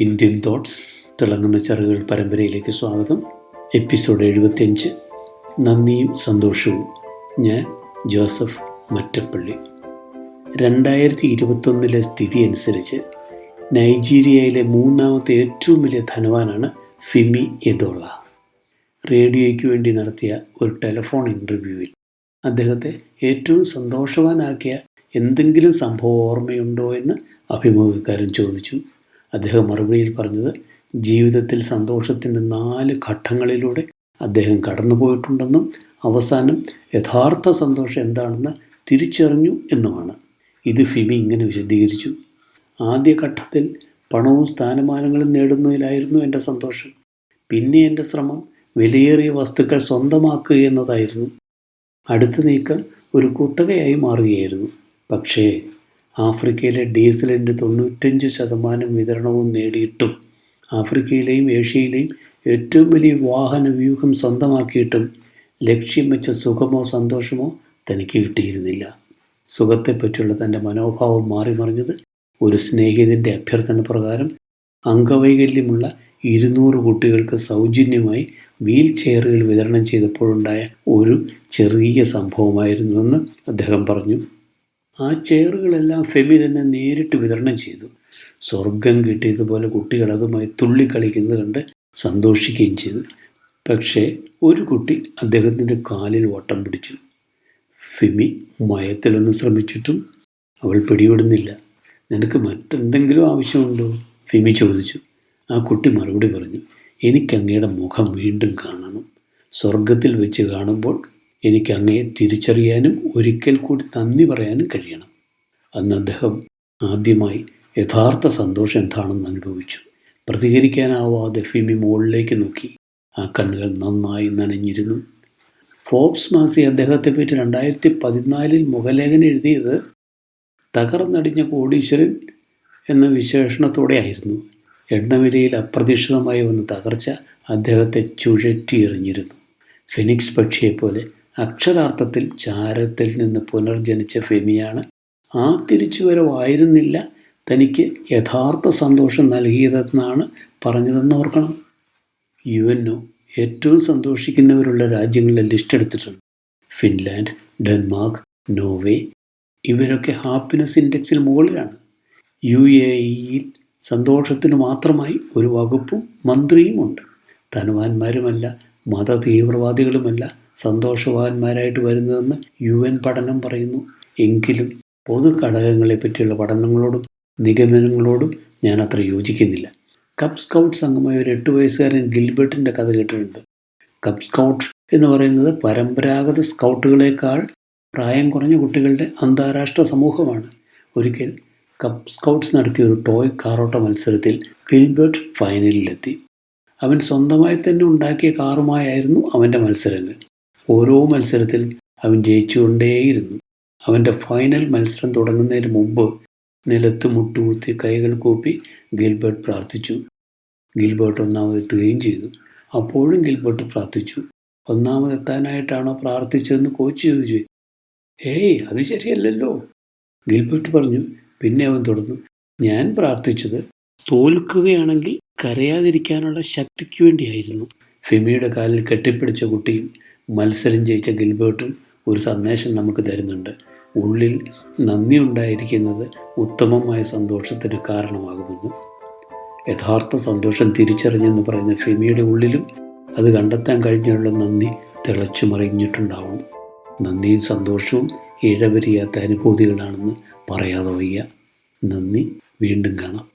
Indian thoughts തിളങ്ങുന്ന ചെറുകൾ പരമ്പരയിലേക്ക് സ്വാഗതം. എപ്പിസോഡ് എഴുപത്തിയഞ്ച് നന്ദിയും സന്തോഷവും. ഞാൻ ജോസഫ് മറ്റപ്പള്ളി. രണ്ടായിരത്തി ഇരുപത്തൊന്നിലെ സ്ഥിതി അനുസരിച്ച് നൈജീരിയയിലെ മൂന്നാമത്തെ ഏറ്റവും വലിയ ധനവാനാണ് ഫിമി എദോള. റേഡിയോയ്ക്ക് വേണ്ടി നടത്തിയ ഒരു ടെലിഫോൺ ഇന്റർവ്യൂവിൽ അദ്ദേഹത്തെ ഏറ്റവും സന്തോഷവാനാക്കിയ എന്തെങ്കിലും സംഭവം ഓർമ്മയുണ്ടോ എന്ന് അഭിമുഖക്കാരൻ ചോദിച്ചു. അദ്ദേഹം മറുപടിയിൽ പറഞ്ഞത് ജീവിതത്തിൽ സന്തോഷത്തിന്റെ നാല് ഘട്ടങ്ങളിലൂടെ അദ്ദേഹം കടന്നുപോയിട്ടുണ്ടെന്നും അവസാനം യഥാർത്ഥ സന്തോഷം എന്താണെന്ന് തിരിച്ചറിഞ്ഞു എന്നുമാണ്. ഇത് ഫിമി ഇങ്ങനെ വിശദീകരിച്ചു. ആദ്യ ഘട്ടത്തിൽ പണവും സ്ഥാനമാനങ്ങളും നേടുന്നതിലായിരുന്നു എന്റെ സന്തോഷം. പിന്നെ എന്റെ ശ്രമം വിലയേറിയ വസ്തുക്കൾ സ്വന്തമാക്കുക എന്നതായിരുന്നു. അടുത്ത നീക്കം ഒരു കുത്തകയായി മാറുകയായിരുന്നു. പക്ഷേ ആഫ്രിക്കയിലെ ഡീസലിന്റെ തൊണ്ണൂറ്റഞ്ച് ശതമാനം വിതരണവും നേടിയിട്ടും ആഫ്രിക്കയിലെയും ഏഷ്യയിലെയും ഏറ്റവും വലിയ വാഹന വ്യൂഹം സ്വന്തമാക്കിയിട്ടും ലക്ഷ്യം വെച്ച സുഖമോ സന്തോഷമോ തനിക്ക് കിട്ടിയിരുന്നില്ല. സുഖത്തെപ്പറ്റിയുള്ള തന്റെ മനോഭാവം മാറിമറിഞ്ഞത് ഒരു സ്നേഹിതന്റെ അഭ്യർത്ഥന പ്രകാരം അംഗവൈകല്യമുള്ള ഇരുന്നൂറ് കുട്ടികൾക്ക് സൗജന്യമായി വീൽ ചെയറുകൾ വിതരണം ചെയ്തപ്പോഴുണ്ടായ ഒരു ചെറിയ സംഭവമായിരുന്നുവെന്ന് അദ്ദേഹം പറഞ്ഞു. ആ ചെയറുകളെല്ലാം ഫെമി തന്നെ നേരിട്ട് വിതരണം ചെയ്തു. സ്വർഗം കിട്ടിയതുപോലെ കുട്ടികൾ അതുമായി തുള്ളിക്കളിക്കുന്നത് കണ്ട് സന്തോഷിക്കുകയും ചെയ്തു. പക്ഷേ ഒരു കുട്ടി അദ്ദേഹത്തിന്റെ കാലിൽ ഓട്ടം പിടിച്ചു. ഫെമി മയത്തിലൊന്ന് ശ്രമിച്ചിട്ടും അവൾ പിടിവിടുന്നില്ല നിനക്ക് മറ്റെന്തെങ്കിലും ആവശ്യമുണ്ടോ? ഫെമി ചോദിച്ചു. ആ കുട്ടി മറുപടി പറഞ്ഞു. എനിക്കങ്ങയുടെ മുഖം വീണ്ടും കാണണം. സ്വർഗത്തിൽ വെച്ച് കാണുമ്പോൾ എനിക്ക് അങ്ങയെ തിരിച്ചറിയാനും ഒരിക്കൽ കൂടി നന്ദി പറയാനും കഴിയണം. അന്ന് അദ്ദേഹം ആദ്യമായി യഥാർത്ഥ സന്തോഷം എന്താണെന്ന് അനുഭവിച്ചു. പ്രതികരിക്കാനാവാതെ ഫിമി മുകളിലേക്ക് നോക്കി. ആ കണ്ണുകൾ നന്നായി നനഞ്ഞിരുന്നു. ഫോബ്സ് മാസി അദ്ദേഹത്തെ പറ്റി രണ്ടായിരത്തി പതിനാലിൽ മുഖലേഖനം എഴുതിയത് തകർന്നടിഞ്ഞ കോടീശ്വരൻ എന്ന വിശേഷണത്തോടെ ആയിരുന്നു എണ്ണവിലയിൽ അപ്രതീക്ഷിതമായി വന്ന തകർച്ച അദ്ദേഹത്തെ ചുഴറ്റിയെറിഞ്ഞിരുന്നു. ഫിനിക്സ് പക്ഷിയെപ്പോലെ അക്ഷരാർത്ഥത്തിൽ ചാരത്തിൽ നിന്ന് പുനർജനിച്ച ഫെമിയാണ്. ആ തിരിച്ചുവരവായിരുന്നില്ല. തനിക്ക് യഥാർത്ഥ സന്തോഷം നൽകിയതെന്നാണ് പറഞ്ഞതെന്ന് ഓർക്കണം. യു എൻ ഒ ഏറ്റവും സന്തോഷിക്കുന്നവരുള്ള രാജ്യങ്ങളെ ലിസ്റ്റ് എടുത്തിട്ടുണ്ട് ഫിൻലാൻഡ് ഡെൻമാർക്ക് നോർവേ ഇവരൊക്കെ ഹാപ്പിനെസ് ഇൻഡെക്സിൽ മുകളിലാണ്. യു എ ഇയിൽ സന്തോഷത്തിന് മാത്രമായി ഒരു വകുപ്പും മന്ത്രിയുമുണ്ട് ധനവാന്മാരുമല്ല മത തീവ്രവാദികളുമല്ല സന്തോഷവാന്മാരായിട്ട് വരുന്നതെന്ന് യു എൻ പഠനം പറയുന്നു. എങ്കിലും പൊതു ഘടകങ്ങളെ പറ്റിയുള്ള പഠനങ്ങളോടും നിഗമനങ്ങളോടും ഞാൻ അത്ര യോജിക്കുന്നില്ല. കപ്പ് സ്കൗട്ട്സ് അംഗമായ ഒരു എട്ട് വയസ്സുകാരൻ ഗിൽബർട്ടിന്റെ കഥ കേട്ടിട്ടുണ്ട്. കപ്പ് സ്കൗട്ട് എന്ന് പറയുന്നത് പരമ്പരാഗത സ്കൗട്ടുകളേക്കാൾ പ്രായം കുറഞ്ഞ കുട്ടികളുടെ അന്താരാഷ്ട്ര സമൂഹമാണ്. ഒരിക്കൽ കപ്പ് സ്കൗട്ട്സ് നടത്തിയ ഒരു ടോയ് കാറോട്ട മത്സരത്തിൽ ഗിൽബർട്ട് ഫൈനലിലെത്തി. അവൻ സ്വന്തമായി തന്നെ ഉണ്ടാക്കിയ കാറുമായായിരുന്നു അവന്റെ മത്സരങ്ങൾ. ഓരോ മത്സരത്തിലും അവൻ ജയിച്ചുകൊണ്ടേയിരുന്നു. അവന്റെ ഫൈനൽ മത്സരം തുടങ്ങുന്നതിന് മുമ്പ് നിലത്ത് മുട്ടുകുത്തി കൈകൾ കൂപ്പി ഗിൽബർട്ട് പ്രാർത്ഥിച്ചു. ഗിൽബർട്ട് ഒന്നാമതെത്തുകയും ചെയ്തു. അപ്പോഴും ഗിൽബർട്ട് പ്രാർത്ഥിച്ചു. ഒന്നാമതെത്താനായിട്ടാണോ പ്രാർത്ഥിച്ചതെന്ന് കോച്ച് ചോദിച്ചു. ഏയ് അത് ശരിയല്ലല്ലോ ഗിൽബർട്ട് പറഞ്ഞു. പിന്നെ അവൻ തുടർന്നു. ഞാൻ പ്രാർത്ഥിച്ചത് തോൽക്കുകയാണെങ്കിൽ കരയാതിരിക്കാനുള്ള ശക്തിക്ക് വേണ്ടിയായിരുന്നു. ഫെമിയുടെ കാലിൽ കെട്ടിപ്പിടിച്ച കുട്ടിയും മത്സരം ജയിച്ച ഗിൽബേർട്ട് ഒരു സന്ദേശം നമുക്ക് തരുന്നുണ്ട്. ഉള്ളിൽ നന്ദി ഉണ്ടായിരിക്കുന്നത് ഉത്തമമായ സന്തോഷത്തിന് കാരണമാകുമെന്ന്. യഥാർത്ഥ സന്തോഷം തിരിച്ചറിഞ്ഞെന്ന് പറയുന്ന ഫെമിയുടെ ഉള്ളിലും അത് കണ്ടെത്താൻ കഴിഞ്ഞുള്ള നന്ദി തിളച്ചു മറിഞ്ഞിട്ടുണ്ടാവണം നന്ദിയും സന്തോഷവും ഇഴവരിയാത്ത അനുഭൂതികളാണെന്ന് പറയാതെ വയ്യ. നന്ദി വീണ്ടും കാണാം.